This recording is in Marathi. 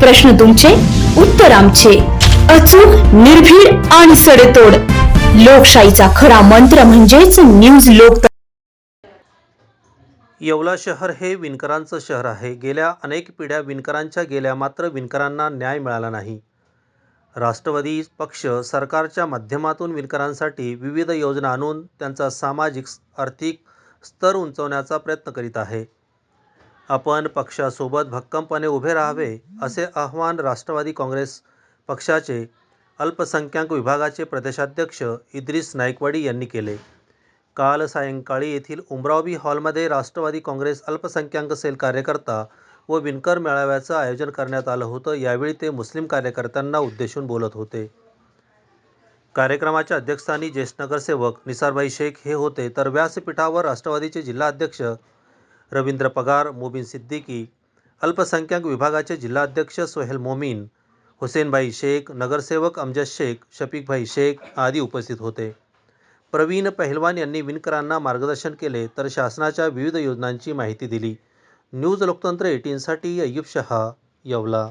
प्रश्न तुमचे उत्तर आमचे. अचूक निर्भीड आणि सडेतोड. लोकशाहीचा खरा मंत्र म्हणजेच न्यूज लोक येवला शहर हे विणकरांचं शहर आहे. गेल्या अनेक पिढ्या विणकरांच्या गेल्या मात्र विणकरांना न्याय मिळाला नाही. राष्ट्रवादी पक्ष सरकारच्या माध्यमातून विणकरांसाठी विविध योजना आणून त्यांचा सामाजिक आर्थिक स्तर उंचवण्याचा प्रयत्न करीत आहे. आपण पक्षासोबत भक्कमपणे उभे राहावे असे आवाहन राष्ट्रवादी काँग्रेस पक्षाचे अल्पसंख्याक विभागाचे प्रदेशाध्यक्ष इद्रिस नाईकवाडी यांनी केले. काल सायंकाळी येथील उमरावबी हॉलमध्ये राष्ट्रवादी काँग्रेस अल्पसंख्याक सेल कार्यकर्ता व विणकर मेळाव्याचं आयोजन करण्यात आलं होतं यावेळी ते मुस्लिम कार्यकर्त्यांना उद्देशून बोलत होते. कार्यक्रमाच्या अध्यक्षस्थानी ज्येष्ठ नगरसेवक निसारभाई शेख हे होते. तर व्यासपीठावर राष्ट्रवादीचे जिल्हाध्यक्ष रवींद्र पगार मोबिन सिद्दीकी अल्पसंख्याक विभागाचे जिल्हाध्यक्ष सोहेल मोमीन हुसेनभाई शेख नगरसेवक अमजद शेख शफीकभाई शेख आदी उपस्थित होते. प्रवीण पहिलवान यांनी विणकरांना मार्गदर्शन केले तर शासनाच्या विविध योजनांची माहिती दिली. न्यूज लोकतंत्र एटीनसाठी अय्यूब शहा येवला.